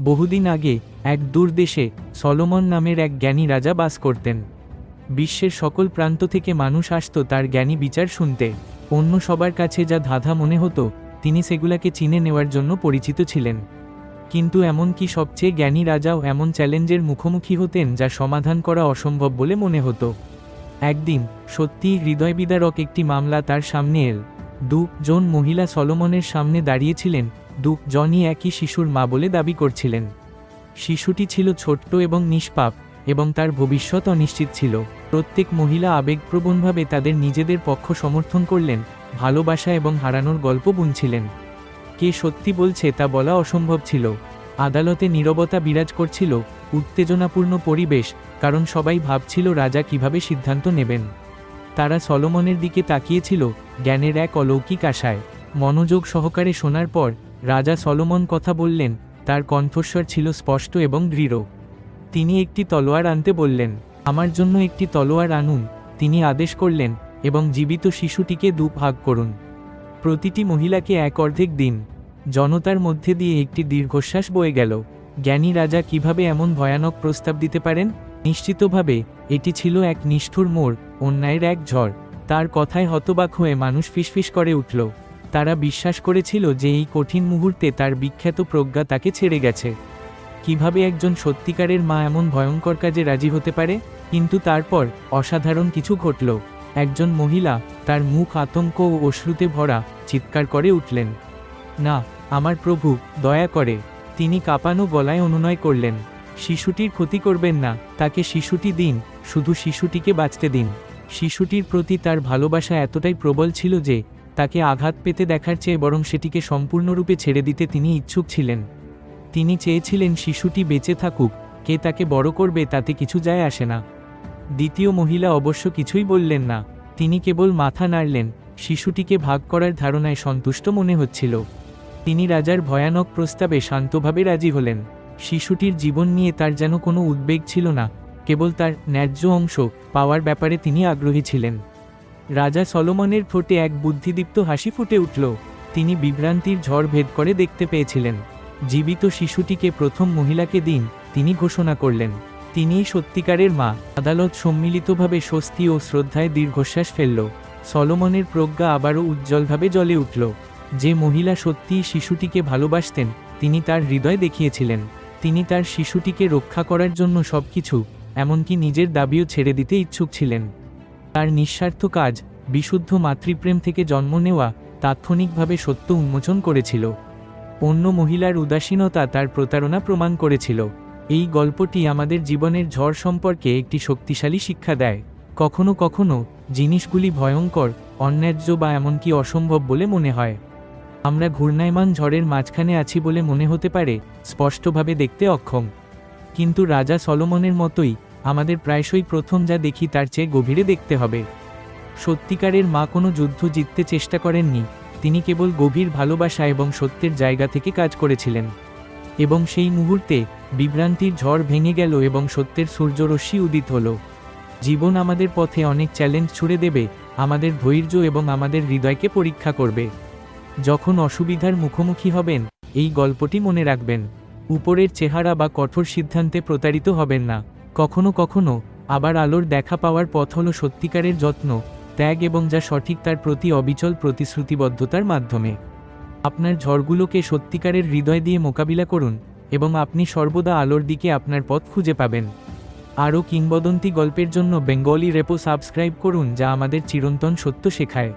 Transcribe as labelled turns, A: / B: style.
A: বহুদিন আগে এক দূর দেশে সলোমন নামের এক জ্ঞানী রাজা বাস করতেন। বিশ্বের সকল প্রান্ত থেকে মানুষ আসত তার জ্ঞানী বিচার শুনতে। অন্য সবার কাছে যা ধাঁধা মনে হতো, তিনি সেগুলাকে চিনে নেওয়ার জন্য পরিচিত ছিলেন। কিন্তু এমনকি সবচেয়ে জ্ঞানী রাজাও এমন চ্যালেঞ্জের মুখোমুখি হতেন যা সমাধান করা অসম্ভব বলে মনে হতো। একদিন সত্যিই হৃদয়বিদারক একটি মামলা তার সামনে এল। দু জন মহিলা সলোমনের সামনে দাঁড়িয়েছিলেন দু জনই একই শিশুর মা বলে দাবি করছিলেন। শিশুটি ছিল ছোট্ট এবং নিষ্পাপ, এবং তার ভবিষ্যৎ অনিশ্চিত ছিল। প্রত্যেক মহিলা আবেগপ্রবণভাবে তাদের নিজেদের পক্ষ সমর্থন করলেন, ভালোবাসা এবং হারানোর গল্প বুনছিলেন। কে সত্যি বলছে তা বলা অসম্ভব ছিল। আদালতে নীরবতা বিরাজ করছিল, উত্তেজনাপূর্ণ পরিবেশ, কারণ সবাই ভাবছিল রাজা কীভাবে সিদ্ধান্ত নেবেন। তারা সলোমনের দিকে তাকিয়েছিল, জ্ঞানের এক অলৌকিক আশায়। মনোযোগ সহকারে শোনার পর রাজা সলোমন কথা বললেন, তার কণ্ঠস্বর ছিল স্পষ্ট এবং দৃঢ়। তিনি একটি তলোয়ার আনতে বললেন, আমার জন্য একটি তলোয়ার আনুন। তিনি আদেশ করলেন, এবং জীবিত শিশুটিকে দু ভাগ করুন। প্রতিটি মহিলাকে এক অর্ধেক দিন। জনতার মধ্যে দিয়ে একটি দীর্ঘশ্বাস বয়ে গেল। জ্ঞানী রাজা কীভাবে এমন ভয়ানক প্রস্তাব দিতে পারেন? নিশ্চিতভাবে, এটি ছিল এক নিষ্ঠুর মোড়, অন্যায়ের এক ঝড়। তার কথায় হতবাক হয়ে মানুষ ফিসফিস করে উঠল। তারা বিশ্বাস করেছিল যে এই কঠিন মুহূর্তে তার বিখ্যাত প্রজ্ঞা তাকে ছেড়ে গেছে। কীভাবে একজন সত্যিকারের মা এমন ভয়ঙ্কর কাজে রাজি হতে পারে? কিন্তু তারপর অসাধারণ কিছু ঘটল। একজন মহিলা তার মুখ আতঙ্ক ও অশ্রুতে ভরা চিৎকার করে উঠলেন, না, আমার প্রভু, দয়া করে। তিনি কাঁপানো গলায় অনুনয় করলেন, শিশুটির ক্ষতি করবেন না, তাকে শিশুটি দিন, শুধু শিশুটিকে বাঁচতে দিন। শিশুটির প্রতি তার ভালোবাসা এতটাই প্রবল ছিল যে তাকে আঘাত পেতে দেখার চেয়ে বরং সেটিকে সম্পূর্ণরূপে ছেড়ে দিতে তিনি ইচ্ছুক ছিলেন। তিনি চেয়েছিলেন শিশুটি বেঁচে থাকুক, কে তাকে বড় করবে তাতে কিছু যায় আসে না। দ্বিতীয় মহিলা অবশ্য কিছুই বললেন না, তিনি কেবল মাথা নাড়লেন, শিশুটিকে ভাগ করার ধারণায় সন্তুষ্ট মনে হচ্ছিল। তিনি রাজার ভয়ানক প্রস্তাবে শান্তভাবে রাজি হলেন। শিশুটির জীবন নিয়ে তার যেন কোনো উদ্বেগ ছিল না, কেবল তার ন্যায্য অংশ পাওয়ার ব্যাপারে তিনি আগ্রহী ছিলেন। রাজা সলোমনের ঠোঁটে এক বুদ্ধিদীপ্ত হাসি ফুটে উঠল। তিনি বিভ্রান্তির ঝড় ভেদ করে দেখতে পেয়েছিলেন। জীবিত শিশুটিকে প্রথম মহিলাকে দিন তিনি ঘোষণা করলেন। তিনিই সত্যিকারের মা। আদালত সম্মিলিতভাবে স্বস্তি ও শ্রদ্ধায় দীর্ঘশ্বাস ফেলল। সলোমনের প্রজ্ঞা আবারও উজ্জ্বলভাবে জ্বলে উঠল। যে মহিলা সত্যিই শিশুটিকে ভালোবাসতেন, তিনি তার হৃদয় দেখিয়েছিলেন। তিনি তার শিশুটিকে রক্ষা করার জন্য সবকিছু, এমনকি নিজের দাবিও ছেড়ে দিতে ইচ্ছুক ছিলেন। তার নিঃস্বার্থ কাজ, বিশুদ্ধ মাতৃপ্রেম থেকে জন্ম নেওয়া, তাৎক্ষণিকভাবে সত্য উন্মোচন করেছিল। অন্য মহিলার উদাসীনতা তার প্রতারণা প্রমাণ করেছিল। এই গল্পটি আমাদের জীবনের ঝড় সম্পর্কে একটি শক্তিশালী শিক্ষা দেয়। কখনো কখনো জিনিসগুলি ভয়ঙ্কর, অন্যায্য বা এমনকি অসম্ভব বলে মনে হয়। আমরা ঘূর্ণায়মান ঝড়ের মাঝখানে আছি বলে মনে হতে পারে, স্পষ্টভাবে দেখতে অক্ষম। কিন্তু রাজা সলোমনের মতোই আমাদের প্রায়শই প্রথম যা দেখি তার চেয়ে গভীরে দেখতে হবে। সত্যিকারের মা কোনো যুদ্ধ জিততে চেষ্টা করেননি, তিনি কেবল গভীর ভালোবাসা এবং সত্যের জায়গা থেকে কাজ করেছিলেন। এবং সেই মুহূর্তে বিভ্রান্তির ঝড় ভেঙে গেল এবং সত্যের সূর্যরশ্মি উদিত হল। জীবন আমাদের পথে অনেক চ্যালেঞ্জ ছুড়ে দেবে, আমাদের ধৈর্য এবং আমাদের হৃদয়কে পরীক্ষা করবে। যখন অসুবিধার মুখোমুখি হবেন, এই গল্পটি মনে রাখবেন। উপরের চেহারা বা কঠোর সিদ্ধান্তে প্রতারিত হবেন না। কখনো কখনো আবার আলোর দেখা পাওয়ার পথ হল সত্যিকারের যত্ন, ত্যাগ এবং যা সঠিক তার প্রতি অবিচল প্রতিশ্রুতিবদ্ধতার মাধ্যমে। আপনার ঝড়গুলোকে সত্যিকারের হৃদয় দিয়ে মোকাবিলা করুন এবং আপনি সর্বদা আলোর দিকে আপনার পথ খুঁজে পাবেন। আরও কিংবদন্তি গল্পের জন্য বেঙ্গলি রেপো সাবস্ক্রাইব করুন যা আমাদের চিরন্তন সত্য শেখায়।